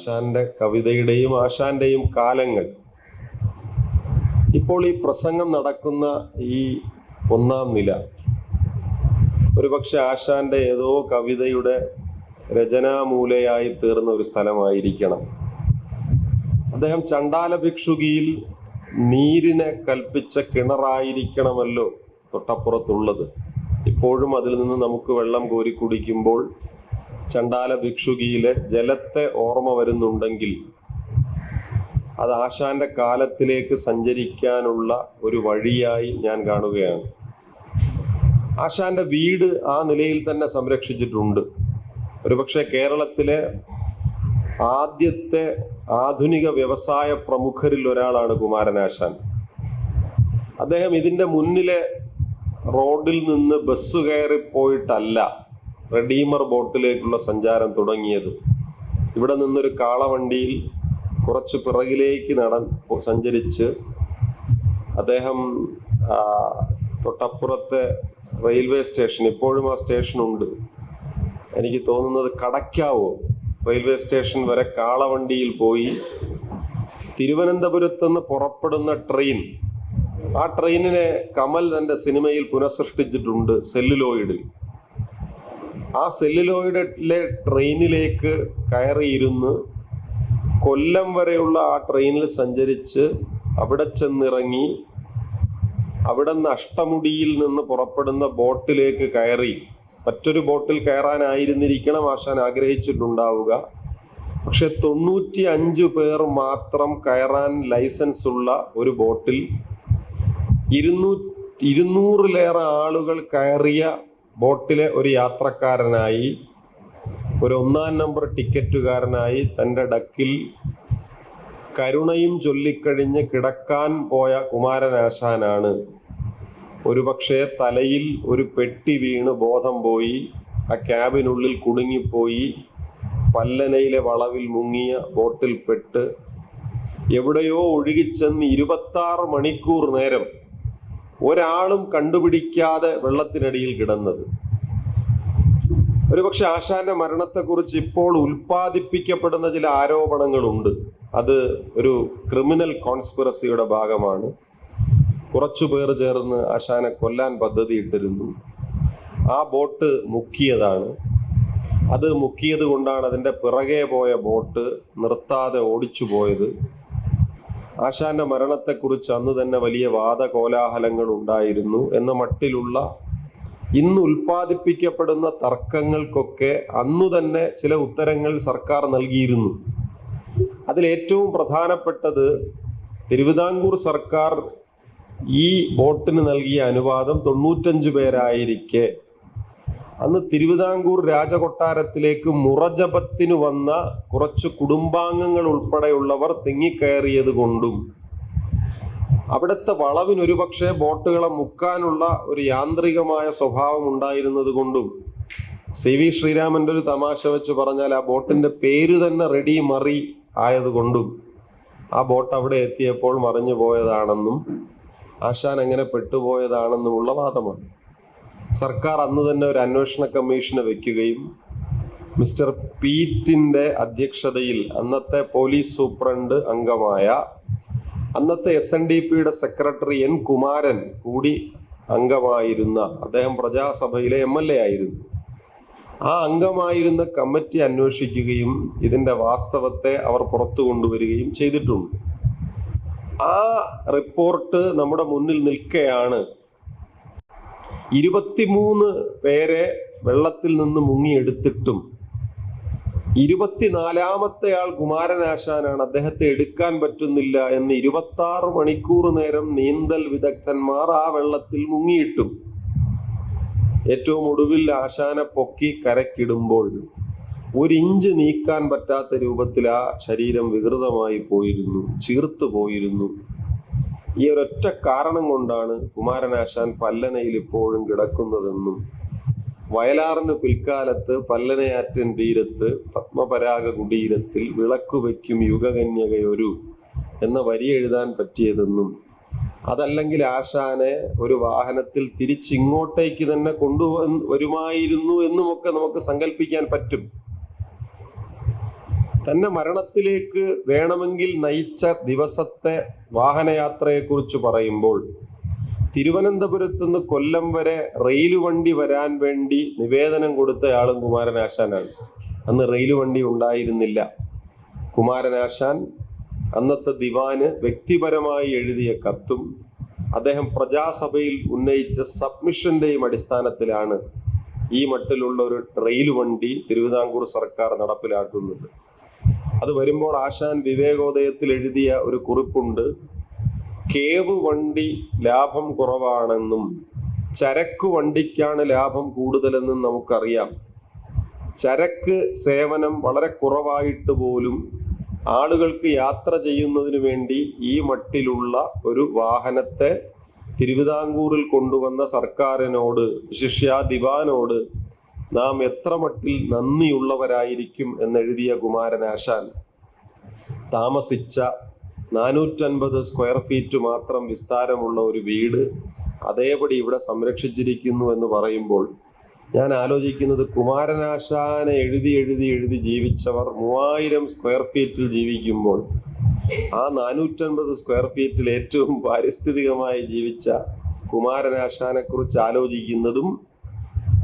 ആശാന്റെ കവിതയുടെയും ആശാന്റെയും കാലങ്ങൾ. ഇപ്പോൾ ഈ പ്രസംഗം നടക്കുന്ന ഈ ഒന്നാം നില. ഒരുപക്ഷെ ആശാന്റെ ഏതോ കവിതയുടെ രചനാമൂലയായി തീർന്ന ഒരു സ്ഥലമായിരിക്കണം. അദ്ദേഹം ചണ്ടാല ഭിക്ഷുകിയിൽ നീരിനെ കൽപ്പിച്ച കിണറായിരിക്കണമല്ലോ തൊട്ടപ്പുറത്തുള്ളത്. ഇപ്പോഴും അതിൽ നിന്ന് നമുക്ക് വെള്ളം കോരി കുടിക്കുമ്പോൾ ചണ്ടാല ഭിക്ഷുകിയിലെ ജലത്തെ ഓർമ്മ വരുന്നുണ്ടെങ്കിൽ അത് ആശാന്റെ കാലത്തിലേക്ക് സഞ്ചരിക്കാനുള്ള ഒരു വഴിയായി ഞാൻ കാണുകയാണ്. ആശാന്റെ വീട് ആ നിലയിൽ തന്നെ സംരക്ഷിച്ചിട്ടുണ്ട്. ഒരുപക്ഷെ കേരളത്തിലെ ആദ്യത്തെ ആധുനിക വ്യവസായ പ്രമുഖരിൽ ഒരാളാണ് കുമാരനാശാൻ അദ്ദേഹം ഇതിന്റെ മുന്നിലെ റോഡിൽ നിന്ന് ബസ് കയറിപ്പോയിട്ടല്ല. റെഡീമർ ബോട്ടിലേക്കുള്ള സഞ്ചാരം തുടങ്ങിയത്. ഇവിടെ നിന്നൊരു കാളവണ്ടിയിൽ കുറച്ച് പിറകിലേക്ക് നട സഞ്ചരിച്ച് അദ്ദേഹം തൊട്ടപ്പുറത്തെ റെയിൽവേ സ്റ്റേഷൻ ഇപ്പോഴും ആ സ്റ്റേഷൻ ഉണ്ട് എനിക്ക് തോന്നുന്നത് കടക്കാവോ? റെയിൽവേ സ്റ്റേഷൻ വരെ കാളവണ്ടിയിൽ പോയി തിരുവനന്തപുരത്ത് നിന്ന് പുറപ്പെടുന്ന ട്രെയിൻ. ആ ട്രെയിനിനെ കമൽ തന്റെ സിനിമയിൽ പുനഃസൃഷ്ടിച്ചിട്ടുണ്ട് സെല്ലുലോയിഡിൽ. ആ സെല്ലുലോയിഡിലെ ട്രെയിനിലേക്ക് കയറിയിരുന്ന് കൊല്ലം വരെയുള്ള ആ ട്രെയിനിൽ സഞ്ചരിച്ച് അവിടെ ചെന്നിറങ്ങി അവിടെ നിന്ന് അഷ്ടമുടിയിൽ നിന്ന് പുറപ്പെടുന്ന ബോട്ടിലേക്ക് കയറി. മറ്റൊരു ബോട്ടിൽ കയറാനായിരുന്നിരിക്കണം ആശാൻ ആഗ്രഹിച്ചിട്ടുണ്ടാവുക. പക്ഷെ തൊണ്ണൂറ്റി അഞ്ച് പേർ മാത്രം കയറാൻ ലൈസൻസ് ഉള്ള ഒരു ബോട്ടിൽ ഇരുന്നൂ ഇരുന്നൂറിലേറെ ആളുകൾ കയറിയ ബോട്ടിലെ ഒരു യാത്രക്കാരനായി ഒരു ഒന്നാം നമ്പർ ടിക്കറ്റുകാരനായി തന്റെ ഡക്കിൽ കരുണയും ചൊല്ലിക്കഴിഞ്ഞ് കിടക്കാൻ പോയ കുമാരനാശാനാണ്. ഒരുപക്ഷെ തലയിൽ ഒരു പെട്ടി വീണ് ബോധം പോയി ആ ക്യാബിനുള്ളിൽ കുടുങ്ങിപ്പോയി പല്ലനയിലെ വളവിൽ മുങ്ങിയ ബോട്ടിൽ പെട്ട് എവിടെയോ ഒഴുകിച്ചെന്ന് ഇരുപത്താറ് മണിക്കൂർ നേരം ഒരാളും കണ്ടുപിടിക്കാതെ വെള്ളത്തിനടിയിൽ കിടന്നത്. ഒരുപക്ഷെ ആശാന്റെ മരണത്തെക്കുറിച്ച് ഇപ്പോൾ ഉൽപ്പാദിപ്പിക്കപ്പെടുന്ന ചില ആരോപണങ്ങളുണ്ട്. അത് ഒരു ക്രിമിനൽ കോൺസ്പിറസിയുടെ ഭാഗമാണ്. കുറച്ചു പേർ ചേർന്ന് ആശാനെ കൊല്ലാൻ പദ്ധതി ഇട്ടിരുന്നു ആ ബോട്ട് മുക്കിയതാണ്. അത് മുക്കിയത് കൊണ്ടാണ് അതിന്റെ പിറകെ പോയ ബോട്ട് നിർത്താതെ ഓടിച്ചു പോയത് ആശാന്റെ മരണത്തെക്കുറിച്ച് അന്ന് തന്നെ വലിയ വാദകോലാഹലങ്ങൾ ഉണ്ടായിരുന്നു. എന്ന മട്ടിലുള്ള ഇന്ന് ഉൽപ്പാദിപ്പിക്കപ്പെടുന്ന തർക്കങ്ങൾക്കൊക്കെ അന്നു തന്നെ ചില ഉത്തരങ്ങൾ സർക്കാർ നൽകിയിരുന്നു. അതിൽ ഏറ്റവും പ്രധാനപ്പെട്ടത് തിരുവിതാംകൂർ സർക്കാർ ഈ ബോട്ടിന് നൽകിയ അനുവാദം തൊണ്ണൂറ്റഞ്ച് പേരായിരിക്കെ അന്ന് തിരുവിതാംകൂർ രാജകൊട്ടാരത്തിലേക്ക് മുറജപത്തിന് വന്ന കുറച്ച് കുടുംബാംഗങ്ങൾ ഉൾപ്പെടെയുള്ളവർ തിങ്ങിക്കയറിയത് കൊണ്ടും അവിടുത്തെ വളവിന് ഒരുപക്ഷെ ബോട്ടുകളെ മുക്കാനുള്ള ഒരു യാന്ത്രികമായ സ്വഭാവം ഉണ്ടായിരുന്നത് കൊണ്ടും സി വി ശ്രീരാമന്റെ ഒരു തമാശ വെച്ച് പറഞ്ഞാൽ ആ ബോട്ടിന്റെ പേര് തന്നെ റെഡി മറി ആയതുകൊണ്ടും ആ ബോട്ട് അവിടെ എത്തിയപ്പോൾ മറിഞ്ഞു പോയതാണെന്നും ആശാൻ എങ്ങനെ പെട്ടുപോയതാണെന്നുമുള്ള വാദമാണ്. സർക്കാർ അന്ന് തന്നെ ഒരു അന്വേഷണ കമ്മീഷനെ വെക്കുകയും മിസ്റ്റർ പീറ്റിന്റെ അധ്യക്ഷതയിൽ അന്നത്തെ പോലീസ് സൂപ്രണ്ട് അംഗമായ അന്നത്തെ എസ് എൻ ഡി പിയുടെ സെക്രട്ടറി എൻ കുമാരൻ കൂടി അംഗമായിരുന്ന അദ്ദേഹം പ്രജാസഭയിലെ എം എൽ എ ആയിരുന്നു. ആ അംഗമായിരുന്ന കമ്മിറ്റി അന്വേഷിക്കുകയും ഇതിന്റെ വാസ്തവത്തെ അവർ പുറത്തു കൊണ്ടുവരികയും ചെയ്തിട്ടുണ്ട്. ആ റിപ്പോർട്ട് നമ്മുടെ മുന്നിൽ നിൽക്കെയാണ് ഇരുപത്തിമൂന്ന് പേരെ വെള്ളത്തിൽ നിന്ന് മുങ്ങിയെടുത്തിട്ടും ഇരുപത്തിനാലാമത്തെ ആൾ കുമാരനാശാനാണ് അദ്ദേഹത്തെ എടുക്കാൻ പറ്റുന്നില്ല എന്ന് ഇരുപത്തി ആറ് മണിക്കൂർ നേരം നീന്തൽ വിദഗ്ധന്മാർ ആ വെള്ളത്തിൽ മുങ്ങിയിട്ടും ഏറ്റവും ഒടുവിൽ ആശാനെ പൊക്കി കരക്കിടുമ്പോൾ ഒരു ഇഞ്ച് നീക്കാൻ പറ്റാത്ത രൂപത്തിൽ ആ ശരീരം വികൃതമായി പോയിരുന്നു ചീർത്തു പോയിരുന്നു. ഈ ഒരൊറ്റ കാരണം കൊണ്ടാണ് കുമാരനാശാൻ പല്ലനയിൽ ഇപ്പോഴും കിടക്കുന്നതെന്നും വയലാറിന് പിൽക്കാലത്ത് പല്ലനയാറ്റൻ തീരത്ത് പത്മപരാഗ കുടീരത്തിൽ വിളക്കു വയ്ക്കും യുഗകന്യകയൊരു എന്ന വരി എഴുതാൻ പറ്റിയതെന്നും അതല്ലെങ്കിൽ ആശാനെ ഒരു വാഹനത്തിൽ തിരിച്ചിങ്ങോട്ടേക്ക് തന്നെ കൊണ്ടുവന്ന് വരുമായിരുന്നു എന്നുമൊക്കെ നമുക്ക് സങ്കല്പിക്കാൻ പറ്റും. തന്നെ മരണത്തിലേക്ക് വേണമെങ്കിൽ നയിച്ച ദിവസത്തെ വാഹനയാത്രയെക്കുറിച്ച് പറയുമ്പോൾ തിരുവനന്തപുരത്ത് നിന്ന് കൊല്ലം വരെ റെയിൽ വണ്ടി വരാൻ വേണ്ടി നിവേദനം കൊടുത്തയാളും കുമാരനാശാനാണ്. അന്ന് റെയിൽ വണ്ടി ഉണ്ടായിരുന്നില്ല. കുമാരനാശാൻ അന്നത്തെ ദിവാന് വ്യക്തിപരമായി എഴുതിയ കത്തും അദ്ദേഹം പ്രജാസഭയിൽ ഉന്നയിച്ച സബ്മിഷന്റെയും അടിസ്ഥാനത്തിലാണ് ഈ മട്ടിലുള്ള ഒരു റെയിൽ വണ്ടി തിരുവിതാംകൂർ സർക്കാർ നടപ്പിലാക്കുന്നത്. അത് വരുമ്പോൾ ആശാൻ വിവേകോദയത്തിൽ എഴുതിയ ഒരു കുറിപ്പുണ്ട്. കേവ് വണ്ടി ലാഭം കുറവാണെന്നും ചരക്ക് വണ്ടിക്കാണ് ലാഭം കൂടുതലെന്നും നമുക്കറിയാം. ചരക്ക് സേവനം വളരെ കുറവായിട്ട് പോലും ആളുകൾക്ക് യാത്ര ചെയ്യുന്നതിന് വേണ്ടി ഈ മട്ടിലുള്ള ഒരു വാഹനത്തെ തിരുവിതാംകൂറിൽ കൊണ്ടുവന്ന സർക്കാരിനോട് ശിഷ്യ ദിവാനോട് നാം എത്ര മട്ടിൽ നന്ദിയുള്ളവരായിരിക്കും എന്നെഴുതിയ കുമാരനാശാൻ താമസിച്ച നാനൂറ്റൻപത് സ്ക്വയർ ഫീറ്റ് മാത്രം വിസ്താരമുള്ള ഒരു വീട് അതേപടി ഇവിടെ സംരക്ഷിച്ചിരിക്കുന്നു എന്ന് പറയുമ്പോൾ ഞാൻ ആലോചിക്കുന്നത് കുമാരനാശാനെ എഴുതി എഴുതി എഴുതി ജീവിച്ചവർ മൂവായിരം സ്ക്വയർ ഫീറ്റിൽ ജീവിക്കുമ്പോൾ ആ നാനൂറ്റൻപത് സ്ക്വയർ ഫീറ്റിൽ ഏറ്റവും പാരിസ്ഥിതികമായി ജീവിച്ച കുമാരനാശാനെ കുറിച്ച് ആലോചിക്കുന്നതും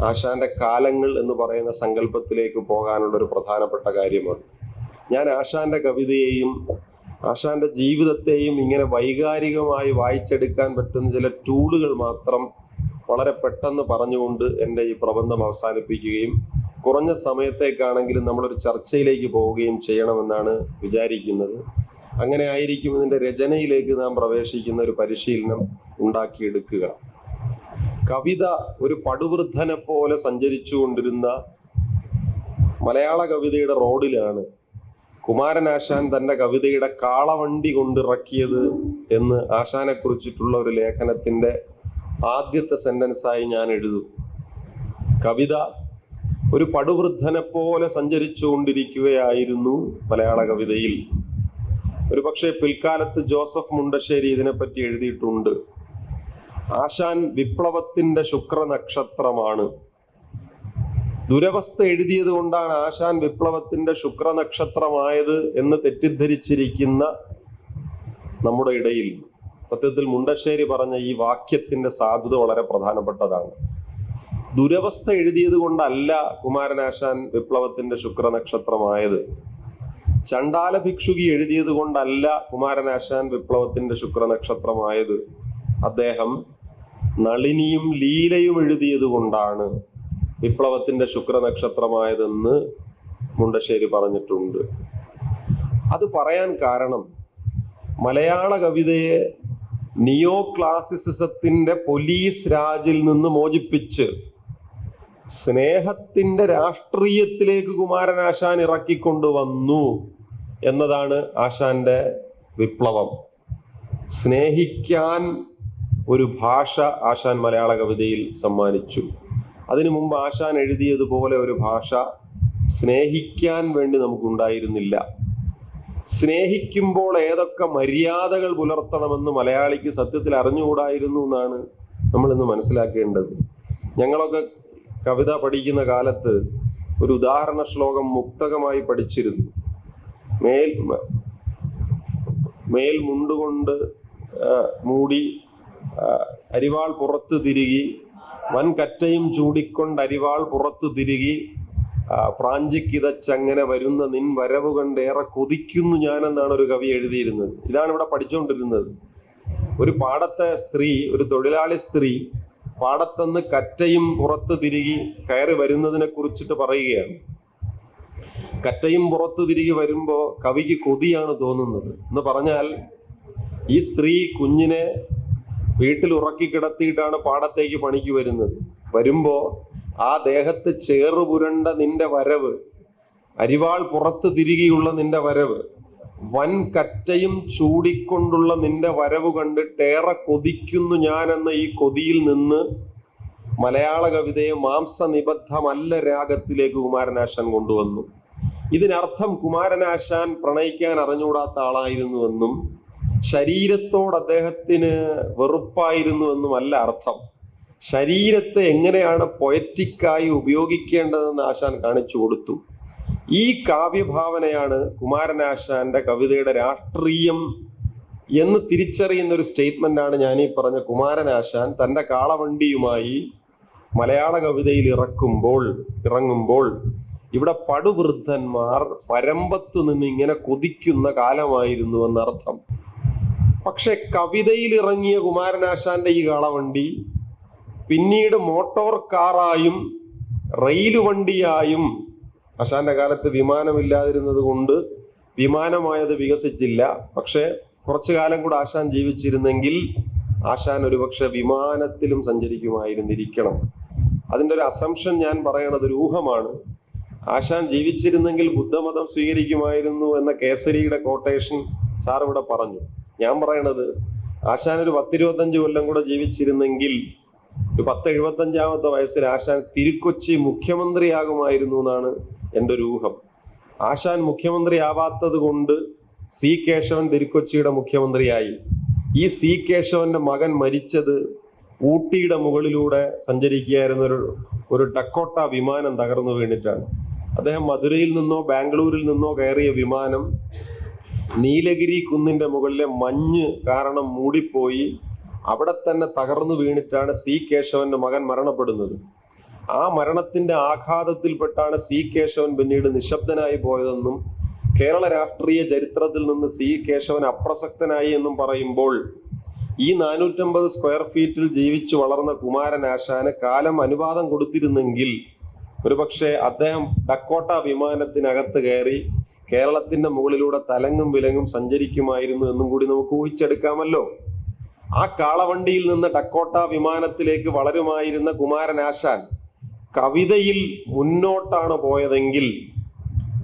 ആശാന്റെ കാലങ്ങൾ എന്ന് പറയുന്ന സങ്കല്പത്തിലേക്ക് പോകാനുള്ള ഒരു പ്രധാനപ്പെട്ട കാര്യമാണ്. ഞാൻ ആശാന്റെ കവിതയെയും ആശാന്റെ ജീവിതത്തെയും ഇങ്ങനെ വൈകാരികമായി വായിച്ചെടുക്കാൻ പറ്റുന്ന ചില ടൂളുകൾ മാത്രം വളരെ പെട്ടെന്ന് പറഞ്ഞുകൊണ്ട് എന്റെ ഈ പ്രബന്ധം അവസാനിപ്പിക്കുകയും കുറഞ്ഞ സമയത്തേക്കാണെങ്കിലും നമ്മളൊരു ചർച്ചയിലേക്ക് പോവുകയും ചെയ്യണമെന്നാണ് വിചാരിക്കുന്നത്. അങ്ങനെ ആയിരിക്കും ഇതിന്റെ രചനയിലേക്ക് നാം പ്രവേശിക്കുന്ന ഒരു പരിശീലനം ഉണ്ടാക്കിയെടുക്കുക. കവിത ഒരു പടുവൃദ്ധനെ പോലെ സഞ്ചരിച്ചുകൊണ്ടിരുന്ന മലയാള കവിതയുടെ റോഡിലാണ് കുമാരനാശാൻ തന്റെ കവിതയുടെ കാളവണ്ടി കൊണ്ടിറക്കിയത് എന്ന് ആശാനെ കുറിച്ചിട്ടുള്ള ഒരു ലേഖനത്തിന്റെ ആദ്യത്തെ സെന്റൻസായി ഞാൻ എഴുതും. കവിത ഒരു പടുവൃദ്ധനെ പോലെ സഞ്ചരിച്ചുകൊണ്ടിരിക്കുകയായിരുന്നു മലയാള കവിതയിൽ. ഒരു പക്ഷേ പിൽക്കാലത്ത് ജോസഫ് മുണ്ടശ്ശേരി ഇതിനെപ്പറ്റി എഴുതിയിട്ടുണ്ട്. ആശാൻ വിപ്ലവത്തിന്റെ ശുക്ര നക്ഷത്രമാണ് ദുരവസ്ഥ എഴുതിയത് കൊണ്ടാണ് ആശാൻ വിപ്ലവത്തിന്റെ ശുക്ര ശുക്രനക്ഷത്രമായത് എന്ന് തെറ്റിദ്ധരിച്ചിരിക്കുന്ന നമ്മുടെ ഇടയിൽ. സത്യത്തിൽ മുണ്ടശ്ശേരി പറഞ്ഞ ഈ വാക്യത്തിന്റെ സാധുത വളരെ പ്രധാനപ്പെട്ടതാണ്. ദുരവസ്ഥ എഴുതിയത് കൊണ്ടല്ല കുമാരനാശാൻ വിപ്ലവത്തിന്റെ ശുക്രനക്ഷത്രമായത്. ചണ്ടാല ഭിക്ഷുകി എഴുതിയത് കൊണ്ടല്ല കുമാരനാശാൻ വിപ്ലവത്തിന്റെ ശുക്ര ശുക്രനക്ഷത്രമായത്. അദ്ദേഹം നളിനിയും ലീലയും എഴുതിയത് കൊണ്ടാണ് വിപ്ലവത്തിന്റെ ശുക്രനക്ഷത്രമായതെന്ന് മുണ്ടശ്ശേരി പറഞ്ഞിട്ടുണ്ട്. അത് പറയാൻ കാരണം മലയാള കവിതയെ നിയോ ക്ലാസിസിസത്തിന്റെ പോലീസ് രാജിൽ നിന്ന് മോചിപ്പിച്ച് സ്നേഹത്തിന്റെ രാഷ്ട്രീയത്തിലേക്ക് കുമാരനാശാൻ ഇറക്കിക്കൊണ്ടുവന്നു എന്നതാണ് ആശാന്റെ വിപ്ലവം. സ്നേഹിക്കാൻ ഒരു ഭാഷ ആശാൻ മലയാള കവിതയിൽ സമ്മാനിച്ചു. അതിനു മുമ്പ് ആശാൻ എഴുതിയതുപോലെ ഒരു ഭാഷ സ്നേഹിക്കാൻ വേണ്ടി നമുക്കുണ്ടായിരുന്നില്ല. സ്നേഹിക്കുമ്പോൾ ഏതൊക്കെ മര്യാദകൾ പുലർത്തണമെന്ന് മലയാളിക്ക് സത്യത്തിൽ അറിഞ്ഞുകൂടായിരുന്നു എന്നാണ് നമ്മൾ ഇന്ന് മനസ്സിലാക്കേണ്ടത്. ഞങ്ങളൊക്കെ കവിത പഠിക്കുന്ന കാലത്ത് ഒരു ഉദാഹരണ ശ്ലോകം മുക്തകമായി പഠിച്ചിരുന്നു. മേൽ മേൽ മുണ്ടുകൊണ്ട് മൂടി അരിവാൾ പുറത്തു തിരുകി വൻകറ്റയും ചൂടിക്കൊണ്ട് അരിവാൾ പുറത്തു തിരുകി പ്രാഞ്ചിക്കിതച്ചങ്ങനെ വരുന്ന നിൻ വരവ് കണ്ട് ഏറെ കൊതിക്കുന്നു ഞാനെന്നാണ് ഒരു കവി എഴുതിയിരുന്നത്. ഇതാണ് ഇവിടെ പഠിച്ചുകൊണ്ടിരുന്നത് ഒരു പാടത്തെ സ്ത്രീ ഒരു തൊഴിലാളി സ്ത്രീ പാടത്തുനിന്ന് കറ്റയും പുറത്ത് തിരികി കയറി വരുന്നതിനെ കുറിച്ചിട്ട് പറയുകയാണ്. കറ്റയും പുറത്ത് തിരികെ വരുമ്പോൾ കവിക്ക് കൊതിയാണ് തോന്നുന്നത്. എന്ന് പറഞ്ഞാൽ ഈ സ്ത്രീ കുഞ്ഞിനെ വീട്ടിൽ ഉറക്കി കിടത്തിയിട്ടാണ് പാടത്തേക്ക് പണിക്ക് വരുന്നത്. വരുമ്പോ ആ ദേഹത്ത് ചേറുപുരണ്ട നിന്റെ വരവ് അരിവാൾ പുറത്ത് തിരികെയുള്ള നിന്റെ വരവ് വൻ കറ്റയും ചൂടിക്കൊണ്ടുള്ള നിന്റെ വരവ് കണ്ടിട്ടേറെ കൊതിക്കുന്നു ഞാൻ എന്ന ഈ കൊതിയിൽ നിന്ന് മലയാള കവിതയെ മാംസനിബദ്ധമല്ല രാഗത്തിലേക്ക് കുമാരനാശാൻ കൊണ്ടുവന്നു. ഇതിനർത്ഥം കുമാരനാശാൻ പ്രണയിക്കാൻ അറിഞ്ഞുകൂടാത്ത ആളായിരുന്നുവെന്നും ശരീരത്തോട് അദ്ദേഹത്തിന് വെറുപ്പായിരുന്നു എന്നുമല്ല അർത്ഥം. ശരീരത്തെ എങ്ങനെയാണ് പൊയറ്റിക്കായി ഉപയോഗിക്കേണ്ടതെന്ന് ആശാൻ കാണിച്ചു കൊടുത്തു. ഈ കാവ്യഭാവനയാണ് കുമാരനാശാന്റെ കവിതയുടെ രാഷ്ട്രീയം എന്ന് തിരിച്ചറിയുന്ന ഒരു സ്റ്റേറ്റ്മെന്റ് ആണ് ഞാൻ ഈ പറഞ്ഞ കുമാരനാശാൻ തന്റെ കാളവണ്ടിയുമായി മലയാള കവിതയിൽ ഇറക്കുമ്പോൾ ഇറങ്ങുമ്പോൾ ഇവിടെ പടുവൃദ്ധന്മാർ പരമ്പത്തു നിന്ന് ഇങ്ങനെ കൊതിക്കുന്ന കാലമായിരുന്നു എന്നർത്ഥം. പക്ഷെ കവിതയിൽ ഇറങ്ങിയ കുമാരനാശാന്റെ ഈ കാളവണ്ടി പിന്നീട് മോട്ടോർ കാറായും റെയിൽ വണ്ടിയായും ആശാന്റെ കാലത്ത് വിമാനമില്ലാതിരുന്നത് കൊണ്ട് വിമാനമായത് വികസിച്ചില്ല. പക്ഷെ കുറച്ചു കാലം കൂടെ ആശാൻ ജീവിച്ചിരുന്നെങ്കിൽ ആശാൻ ഒരുപക്ഷെ വിമാനത്തിലും സഞ്ചരിക്കുമായിരുന്നിരിക്കണം. അതിന്റെ ഒരു അസംഷൻ ഞാൻ പറയണത് ഒരു ഊഹമാണ് ആശാൻ ജീവിച്ചിരുന്നെങ്കിൽ ബുദ്ധമതം സ്വീകരിക്കുമായിരുന്നു എന്ന കേസരിയുടെ കോട്ടേഷൻ സാർ ഇവിടെ പറഞ്ഞു. ഞാൻ പറയണത് ആശാൻ ഒരു പത്തിരുപത്തഞ്ച് കൊല്ലം കൂടെ ജീവിച്ചിരുന്നെങ്കിൽ ഒരു പത്ത് എഴുപത്തഞ്ചാമത്തെ വയസ്സിൽ ആശാൻ തിരുക്കൊച്ചി മുഖ്യമന്ത്രിയാകുമായിരുന്നു എന്നാണ് എന്റെ ഒരു ഊഹം. ആശാൻ മുഖ്യമന്ത്രി ആവാത്തത് കൊണ്ട് സി കേശവൻ തിരുക്കൊച്ചിയുടെ മുഖ്യമന്ത്രിയായി. ഈ സി കേശവന്റെ മകൻ മരിച്ചത് ഊട്ടിയുടെ മുകളിലൂടെ സഞ്ചരിക്കുകയായിരുന്ന ഒരു ഒരു ഡക്കോട്ട വിമാനം തകർന്നു വീണിട്ടാണ്. അദ്ദേഹം മധുരയിൽ നിന്നോ ബാംഗ്ലൂരിൽ നിന്നോ കയറിയ വിമാനം നീലഗിരി കുന്നിന്റെ മുകളിലെ മഞ്ഞ് കാരണം മൂടിപ്പോയി. അവിടെ തന്നെ തകർന്നു വീണിട്ടാണ് സി കേശവന്റെ മകൻ മരണപ്പെടുന്നത്. ആ മരണത്തിന്റെ ആഘാതത്തിൽപ്പെട്ടാണ് സി കേശവൻ പിന്നീട് നിശബ്ദനായി പോയതെന്നും കേരള രാഷ്ട്രീയ ചരിത്രത്തിൽ നിന്ന് സി കേശവൻ അപ്രസക്തനായി എന്നും പറയുമ്പോൾ ഈ നാനൂറ്റമ്പത് സ്ക്വയർ ഫീറ്റിൽ ജീവിച്ചു വളർന്ന കുമാരനാശാന് കാലം അനുവാദം കൊടുത്തിരുന്നെങ്കിൽ ഒരുപക്ഷെ അദ്ദേഹം ഡക്കോട്ട വിമാനത്തിനകത്ത് കയറി കേരളത്തിന്റെ മുകളിലൂടെ തലങ്ങും വിലങ്ങും സഞ്ചരിക്കുമായിരുന്നു എന്നും കൂടി നമുക്ക് ഊഹിച്ചെടുക്കാമല്ലോ. ആ കാളവണ്ടിയിൽ നിന്ന് ടക്കോട്ട വിമാനത്തിലേക്ക് വളരുമായിരുന്ന കുമാരനാശാൻ കവിതയിൽ മുന്നോട്ടാണ് പോയതെങ്കിൽ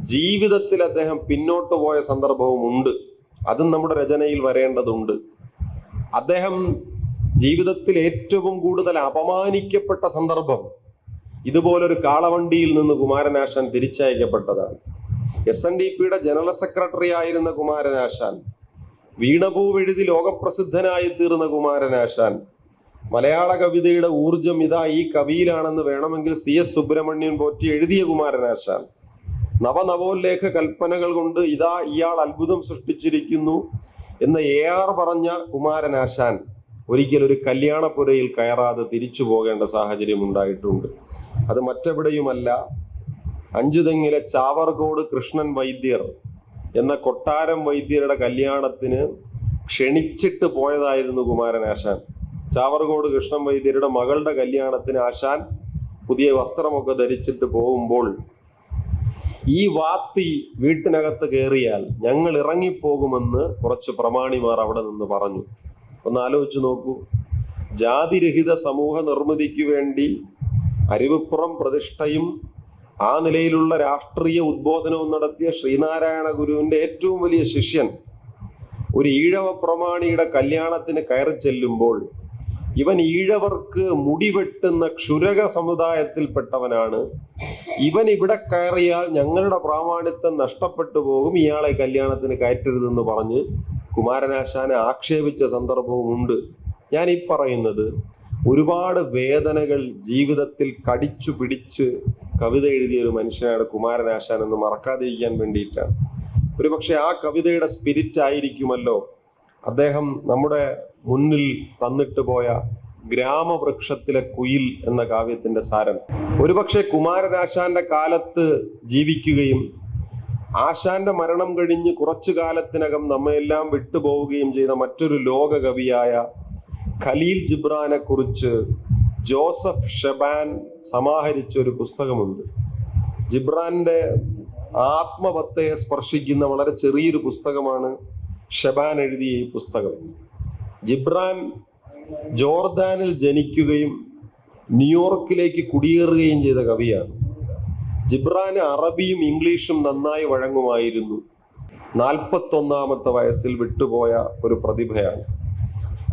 ജീവിതത്തിൽ അദ്ദേഹം പിന്നോട്ട് പോയ സന്ദർഭവും ഉണ്ട്. അതും നമ്മുടെ രചനയിൽ വരേണ്ടതുണ്ട്. അദ്ദേഹം ജീവിതത്തിൽ ഏറ്റവും കൂടുതൽ അപമാനിക്കപ്പെട്ട സന്ദർഭം ഇതുപോലൊരു കാളവണ്ടിയിൽ നിന്ന് കുമാരനാശാൻ തിരിച്ചയക്കപ്പെട്ടതാണ്. എസ് എൻ ഡി പിയുടെ ജനറൽ സെക്രട്ടറി ആയിരുന്ന കുമാരനാശാൻ വീണപൂ വീണപൂവെഴുതി ലോകപ്രസിദ്ധനായി തീർന്ന കുമാരനാശാൻ മലയാള കവിതയുടെ ഊർജം ഇതാ ഈ കവിയിലാണെന്ന് വേണമെങ്കിൽ സി എസ് സുബ്രഹ്മണ്യൻ പോറ്റി എഴുതിയ കുമാരനാശാൻ നവനവോല്ലേഖ കൽപ്പനകൾ കൊണ്ട് ഇതാ ഇയാൾ അത്ഭുതം സൃഷ്ടിച്ചിരിക്കുന്നു എന്ന് എ ആർ പറഞ്ഞ കുമാരനാശാൻ ഒരിക്കൽ ഒരു കല്യാണപ്പുരയിൽ കയറാതെ തിരിച്ചു പോകേണ്ട സാഹചര്യം ഉണ്ടായിട്ടുണ്ട്. അത് മറ്റെവിടെയുമല്ല അഞ്ചുതെങ്ങിലെ ചാവർകോട് കൃഷ്ണൻ വൈദ്യർ എന്ന കൊട്ടാരം വൈദ്യരുടെ കല്യാണത്തിന് ക്ഷണിച്ചിട്ട് പോയതായിരുന്നു കുമാരൻ ആശാൻ. ചാവർകോട് കൃഷ്ണൻ വൈദ്യരുടെ മകളുടെ കല്യാണത്തിന് ആശാൻ പുതിയ വസ്ത്രമൊക്കെ ധരിച്ചിട്ട് പോകുമ്പോൾ ഈ വാത്തി വീട്ടിനകത്ത് കയറിയാൽ ഞങ്ങൾ ഇറങ്ങിപ്പോകുമെന്ന് കുറച്ച് പ്രമാണിമാർ അവിടെ നിന്ന് പറഞ്ഞു. ഒന്ന് ആലോചിച്ച് നോക്കൂ. ജാതിരഹിത സമൂഹ നിർമ്മിതിക്ക് വേണ്ടി അരുവിപ്പുറം പ്രതിഷ്ഠയും ആ നിലയിലുള്ള രാഷ്ട്രീയ ഉദ്ബോധനവും നടത്തിയ ശ്രീനാരായണ ഗുരുവിന്റെ ഏറ്റവും വലിയ ശിഷ്യൻ ഒരു ഈഴവ പ്രമാണിയുടെ കല്യാണത്തിന് കയറി ചെല്ലുമ്പോൾ ഇവൻ ഈഴവർക്ക് മുടിവെട്ടുന്ന ക്ഷുരക സമുദായത്തിൽപ്പെട്ടവനാണ്. ഇവൻ ഇവിടെ കയറിയാൽ ഞങ്ങളുടെ പ്രാമാണിത്വം നഷ്ടപ്പെട്ടു പോകും ഇയാളെ കല്യാണത്തിന് കയറ്റരുതെന്ന് പറഞ്ഞ് കുമാരനാശാനെ ആക്ഷേപിച്ച സന്ദർഭവും ഉണ്ട്. ഞാൻ ഈ പറയുന്നത് ഒരുപാട് വേദനകൾ ജീവിതത്തിൽ കടിച്ചു പിടിച്ച് കവിത എഴുതിയ ഒരു മനുഷ്യനാണ് കുമാരനാശാൻ എന്ന് മറക്കാതിരിക്കാൻ വേണ്ടിയിട്ടാണ്. ഒരു പക്ഷെ ആ കവിതയുടെ സ്പിരിറ്റ് ആയിരിക്കുമല്ലോ അദ്ദേഹം നമ്മുടെ മുന്നിൽ തന്നിട്ട് പോയ ഗ്രാമവൃക്ഷത്തിലെ കുയിൽ എന്ന കാവ്യത്തിന്റെ സാരം. ഒരുപക്ഷെ കുമാരനാശാന്റെ കാലത്ത് ജീവിക്കുകയും ആശാന്റെ മരണം കഴിഞ്ഞ് കുറച്ചു കാലത്തിനകം നമ്മയെല്ലാം വിട്ടുപോവുകയും ചെയ്ത മറ്റൊരു ലോകകവിയായ ഖലീൽ ജിബ്രാനെ കുറിച്ച് ജോസഫ് ഷെബാൻ സമാഹരിച്ച ഒരു പുസ്തകമുണ്ട്. ജിബ്രാന്റെ ആത്മവത്തയെ സ്പർശിക്കുന്ന വളരെ ചെറിയൊരു പുസ്തകമാണ് ഷെബാൻ എഴുതിയ ഈ പുസ്തകം. ജിബ്രാൻ ജോർദാനിൽ ജനിക്കുകയും ന്യൂയോർക്കിലേക്ക് കുടിയേറുകയും ചെയ്ത കവിയാണ്. ജിബ്രാന് അറബിയും ഇംഗ്ലീഷും നന്നായി വഴങ്ങുമായിരുന്നു. നാൽപ്പത്തൊന്നാമത്തെ വയസ്സിൽ വിട്ടുപോയ ഒരു പ്രതിഭയാണ്.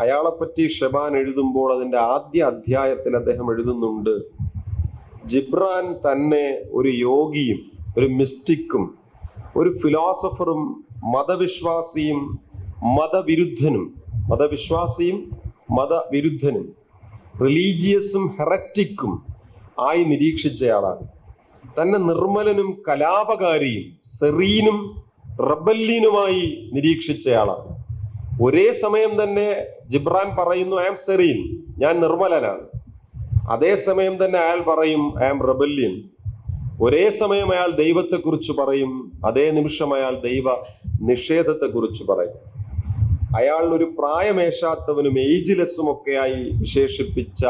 അയാളെപ്പറ്റി ഷെബാൻ എഴുതുമ്പോൾ അതിന്റെ ആദ്യ അധ്യായത്തിൽ അദ്ദേഹം എഴുതുന്നുണ്ട് ജിബ്രാൻ തന്നെ ഒരു യോഗിയും ഒരു മിസ്റ്റിക്കും ഒരു ഫിലോസഫറും മതവിശ്വാസിയും മതവിരുദ്ധനും മതവിശ്വാസിയും മതവിരുദ്ധനും റിലീജിയസും ഹെററ്റിക്കും ആയി നിരീക്ഷിച്ചയാളാണ്. തന്നെ നിർമ്മലനും കലാപകാരിയും സെറീനും റബല്യനുമായി നിരീക്ഷിച്ചയാളാണ്. ഒരേ സമയം തന്നെ ജിബ്രാൻ പറയുന്നു ഐ ആം സെറീൻ ഞാൻ നിർമ്മലനാണ്. അതേ സമയം തന്നെ അയാൾ പറയും ഐ ആം റബല്യൻ ഒരേ സമയം അയാൾ ദൈവത്തെക്കുറിച്ച് പറയും അതേ നിമിഷം അയാൾ ദൈവ നിഷേധത്തെക്കുറിച്ച് പറയും. അയാൾ ഒരു പ്രായമേശാത്തവനും ഏജ്ലെസ്സും ഒക്കെയായി വിശേഷിപ്പിച്ച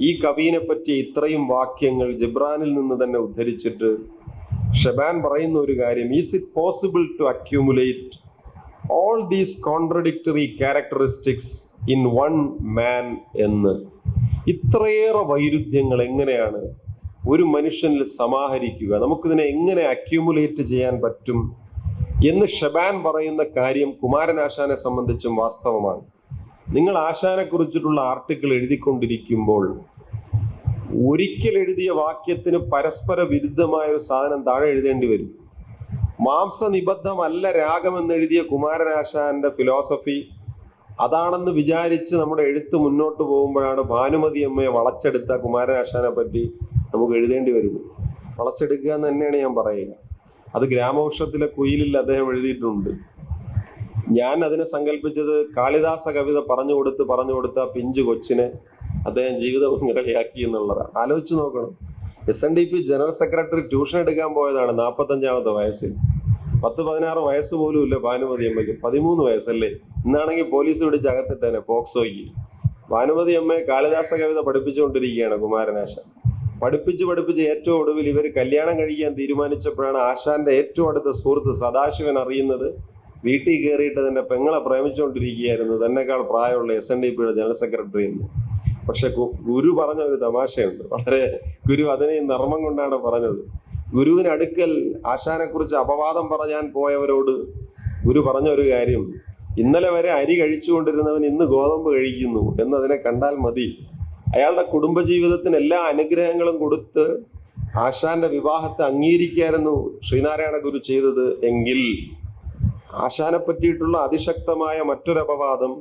ഈ കവിനെ പറ്റി ഇത്രയും വാക്യങ്ങൾ ജിബ്രാനിൽ നിന്ന് തന്നെ ഉദ്ധരിച്ചിട്ട് ഷെബാൻ പറയുന്ന ഒരു കാര്യം is it possible to accumulate all these contradictory characteristics in one man എന്ന്. ഇത്രയേറെ വൈരുദ്ധ്യങ്ങൾ എങ്ങനെയാണ് ഒരു മനുഷ്യനിൽ സമാഹരിക്കുക? നമുക്കിതിനെ എങ്ങനെ അക്യൂമുലേറ്റ് ചെയ്യാൻ പറ്റും? എന്ന് ഷബാൻ പറയുന്ന കാര്യം കുമാരനാശാനെ സംബന്ധിച്ചും വാസ്തവമാണ്. നിങ്ങൾ ആശാനെ കുറിച്ചിട്ടുള്ള ആർട്ടിക്കിൾ എഴുതിക്കൊണ്ടിരിക്കുമ്പോൾ ഒരിക്കൽ എഴുതിയ വാക്യത്തിന് പരസ്പര വിരുദ്ധമായ ഒരു സാധനം താഴെ എഴുതേണ്ടി വരും. മാംസനിബദ്ധമല്ല എന്ന് എഴുതിയ കുമാരനാശാന്റെ ഫിലോസഫി അതാണെന്ന് വിചാരിച്ച് നമ്മുടെ എഴുത്ത് മുന്നോട്ട് പോകുമ്പോഴാണ് ഭാനുമതി അമ്മയെ വളച്ചെടുത്ത കുമാരനാശാനെ പറ്റി നമുക്ക് എഴുതേണ്ടി വരുന്നത്. വളച്ചെടുക്കുക എന്ന് തന്നെയാണ് ഞാൻ പറയുക. അത് ഗ്രാമവൃക്ഷത്തിലെ കുയിലിൽ അദ്ദേഹം എഴുതിയിട്ടുണ്ട്. ഞാൻ അതിനെ സങ്കല്പിച്ചത് കാളിദാസ കവിത പറഞ്ഞു കൊടുത്ത് പറഞ്ഞു കൊടുത്ത പിഞ്ചു കൊച്ചിനെ അദ്ദേഹം ജീവിത പങ്കാളിയാക്കി എന്നുള്ളതാണ്. ആലോചിച്ച് നോക്കണം. S N D P general secretary tuition എടുക്കാൻ പോയതാണ് നാൽപ്പത്തഞ്ചാമത്തെ വയസ്സിൽ. പത്ത് പതിനാറ് വയസ്സ് പോലും ഇല്ല ഭാനുമതി അമ്മയ്ക്ക്. പതിമൂന്ന് വയസ്സല്ലേ? ഇന്നാണെങ്കിൽ പോലീസ് പിടിച്ച് അകത്തിട്ടേനെ പോക്സോയ്ക്ക്. ഭാനുമതി അമ്മയെ കാളിദാസ കവിത പഠിപ്പിച്ചുകൊണ്ടിരിക്കുകയാണ് കുമാരനാശൻ പഠിപ്പിച്ച് പഠിപ്പിച്ച് ഏറ്റവും ഒടുവിൽ ഇവർ കല്യാണം കഴിക്കാൻ തീരുമാനിച്ചപ്പോഴാണ് ആശാന്റെ ഏറ്റവും അടുത്ത സുഹൃത്ത് സദാശിവൻ അറിയുന്നത് വീട്ടിൽ കയറിയിട്ട് തന്നെ പെങ്ങളെ പ്രേമിച്ചുകൊണ്ടിരിക്കുകയായിരുന്നു. തന്നെക്കാൾ പ്രായമുള്ള എസ് എൻ ഡി പിയുടെ ജനറൽ സെക്രട്ടറി എന്ന്. പക്ഷെ ഗുരു പറഞ്ഞ ഒരു തമാശയുണ്ട്. വളരെ ഗുരു അതിനെ നർമ്മം കൊണ്ടാണ് പറഞ്ഞത്. ഗുരുവിന് അടുക്കൽ ആശാനെ കുറിച്ച് അപവാദം പറയാൻ പോയവരോട് ഗുരു പറഞ്ഞ ഒരു കാര്യം. ഇന്നലെ വരെ അരി കഴിച്ചുകൊണ്ടിരുന്നവൻ ഇന്ന് ഗോതമ്പ് കഴിക്കുന്നു എന്നതിനെ കണ്ടാൽ മതി. അയാളുടെ കുടുംബജീവിതത്തിന് എല്ലാ അനുഗ്രഹങ്ങളും കൊടുത്ത് ആശാന്റെ വിവാഹത്തെ അംഗീകരിക്കായിരുന്നു ശ്രീനാരായണ ഗുരു ചെയ്തത് എങ്കിൽ ആശാനെ പറ്റിയിട്ടുള്ള അതിശക്തമായ മറ്റൊരു അപവാദം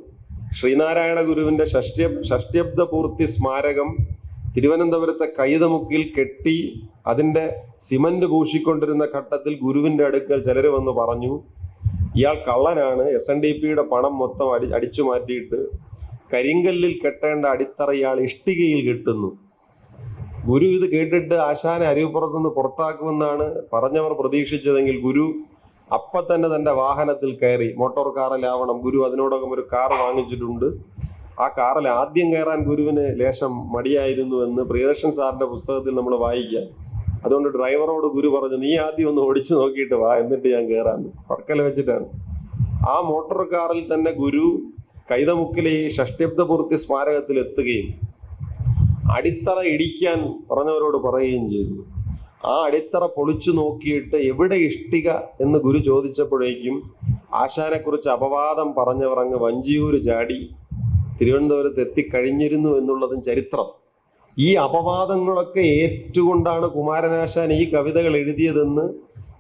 ശ്രീനാരായണ ഗുരുവിന്റെ ഷഷ്ട്യ ഷഷ്ട്യബ്ദ പൂർത്തി സ്മാരകം തിരുവനന്തപുരത്തെ കൈതമുക്കിൽ കെട്ടി അതിന്റെ സിമന്റ് പൂശിക്കൊണ്ടിരുന്ന ഘട്ടത്തിൽ ഗുരുവിന്റെ അടുക്കൽ ചിലർ വന്ന് പറഞ്ഞു ഇയാൾ കള്ളനാണ് എസ് എൻ ഡി പിയുടെ പണം മൊത്തം അടി അടിച്ചു മാറ്റിയിട്ട് കരിങ്കല്ലിൽ കെട്ടേണ്ട അടിത്തറ ഇയാൾ ഇഷ്ടികയിൽ കെട്ടുന്നു. ഗുരു ഇത് കേട്ടിട്ട് ആശാനെ അരിവുപുറത്തുനിന്ന് പുറത്താക്കുമെന്നാണ് പറഞ്ഞവർ പ്രതീക്ഷിച്ചതെങ്കിൽ ഗുരു അപ്പം തന്നെ തന്റെ വാഹനത്തിൽ കയറി മോട്ടോർ കാറിലാവണം ഗുരു അതിനോടകം ഒരു കാർ വാങ്ങിച്ചിട്ടുണ്ട്. ആ കാറിൽ ആദ്യം കയറാൻ ഗുരുവിന് ലേശം മടിയായിരുന്നു എന്ന് പ്രിയദർശൻ സാറിന്റെ പുസ്തകത്തിൽ നമ്മൾ വായിക്കാം അതുകൊണ്ട് ഡ്രൈവറോട് ഗുരു പറഞ്ഞു നീ ആദ്യം ഒന്ന് ഓടിച്ചു നോക്കിയിട്ട് വാ എന്നിട്ട് ഞാൻ കയറാൻ വർക്കല വെച്ചിട്ടാണ്. ആ മോട്ടോർ കാറിൽ തന്നെ ഗുരു കൈതമുക്കിലെ ഈ ഷഷ്ടിബ്ദപൂർത്തി സ്മാരകത്തിൽ എത്തുകയും അടിത്തറ ഇടിക്കാൻ പറഞ്ഞവരോട് പറയുകയും ചെയ്തു. ആ അടിത്തറ പൊളിച്ചു നോക്കിയിട്ട് എവിടെ ഇഷ്ടിക എന്ന് ഗുരു ചോദിച്ചപ്പോഴേക്കും ആശാനെക്കുറിച്ച് അപവാദം പറഞ്ഞവർ അങ്ങ് വഞ്ചിയൂര് ചാടി തിരുവനന്തപുരത്ത് എത്തിക്കഴിഞ്ഞിരുന്നു എന്നുള്ളതും ചരിത്രം. ഈ അപവാദങ്ങളൊക്കെ ഏറ്റുകൊണ്ടാണ് കുമാരനാശാൻ ഈ കവിതകൾ എഴുതിയതെന്ന്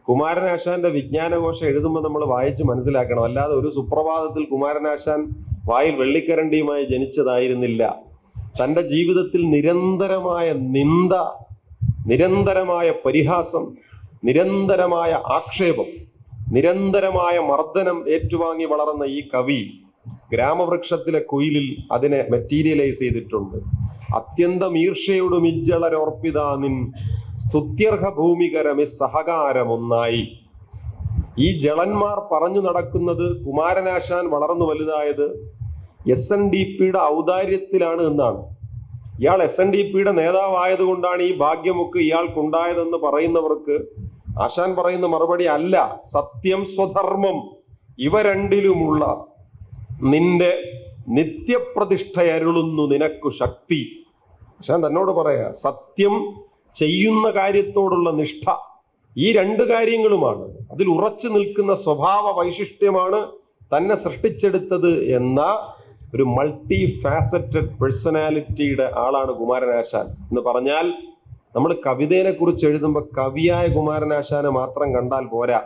കുമാരനാശാന്റെ വിജ്ഞാനകോശം എഴുതുമ്പോൾ നമ്മൾ വായിച്ച് മനസ്സിലാക്കണം. അല്ലാതെ ഒരു സുപ്രഭാതത്തിൽ കുമാരനാശാൻ വായിൽ വെള്ളിക്കരണ്ടിയുമായി ജനിച്ചതായിരുന്നില്ല. തന്റെ ജീവിതത്തിൽ നിരന്തരമായ നിന്ദ നിരന്തരമായ പരിഹാസം നിരന്തരമായ ആക്ഷേപം നിരന്തരമായ മർദ്ദനം ഏറ്റുവാങ്ങി വളർന്ന ഈ കവി ഗ്രാമവൃക്ഷത്തിലെ കുയിലിൽ അതിനെ മെറ്റീരിയലൈസ് ചെയ്തിട്ടുണ്ട്. അത്യന്തം ഈർഷയോട് മിജ്ജളരോർപ്പിതാനിൻ സ്തുത്യർഹ ഭൂമികരമി സഹകാരമൊന്നായി. ഈ ജളന്മാർ പറഞ്ഞു നടക്കുന്നത് കുമാരനാശാൻ വളർന്നു വലുതായത് എസ് എൻ ഡി പിയുടെ ഔദാര്യത്തിലാണ് എന്നാണ്. ഇയാൾ എസ് എൻ ഡി പിയുടെ നേതാവായതുകൊണ്ടാണ് ഈ ഭാഗ്യമൊക്കെ ഇയാൾക്കുണ്ടായതെന്ന് പറയുന്നവർക്ക് ആശാൻ പറയുന്ന മറുപടി അല്ല സത്യം സ്വധർമ്മം ഇവ രണ്ടിലുമുള്ള നിന്റെ നിത്യപ്രതിഷ്ഠയരുളുന്നു നിനക്കു ശക്തി. പക്ഷെ തന്നോട് പറയാ സത്യം ചെയ്യുന്ന കാര്യത്തോടുള്ള നിഷ്ഠ ഈ രണ്ട് കാര്യങ്ങളുമാണ്. അതിൽ ഉറച്ചു നിൽക്കുന്ന സ്വഭാവ വൈശിഷ്ട്യമാണ് തന്നെ സൃഷ്ടിച്ചെടുത്തത് എന്ന ഒരു മൾട്ടി ഫാസറ്റഡ് പേഴ്സണാലിറ്റിയുടെ ആളാണ് കുമാരനാശാൻ. എന്ന് പറഞ്ഞാൽ നമ്മൾ കവിതയെ കുറിച്ച് എഴുതുമ്പോൾ കവിയായ കുമാരനാശാനെ മാത്രം കണ്ടാൽ പോരാ.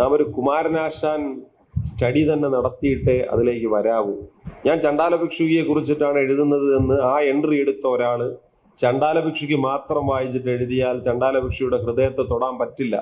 നാം ഒരു കുമാരനാശാൻ സ്റ്റഡി തന്നെ നടത്തിയിട്ടേ അതിലേക്ക് വരാവൂ. ഞാൻ ചണ്ടാല ഭിക്ഷുകിയെ കുറിച്ചിട്ടാണ് എഴുതുന്നത് എന്ന് ആ എൻട്രി എടുത്ത ഒരാൾ ചണ്ടാല ഭിക്ഷുക്ക് മാത്രം വായിച്ചിട്ട് എഴുതിയാൽ ചണ്ടാല ഹൃദയത്തെ തൊടാൻ പറ്റില്ല.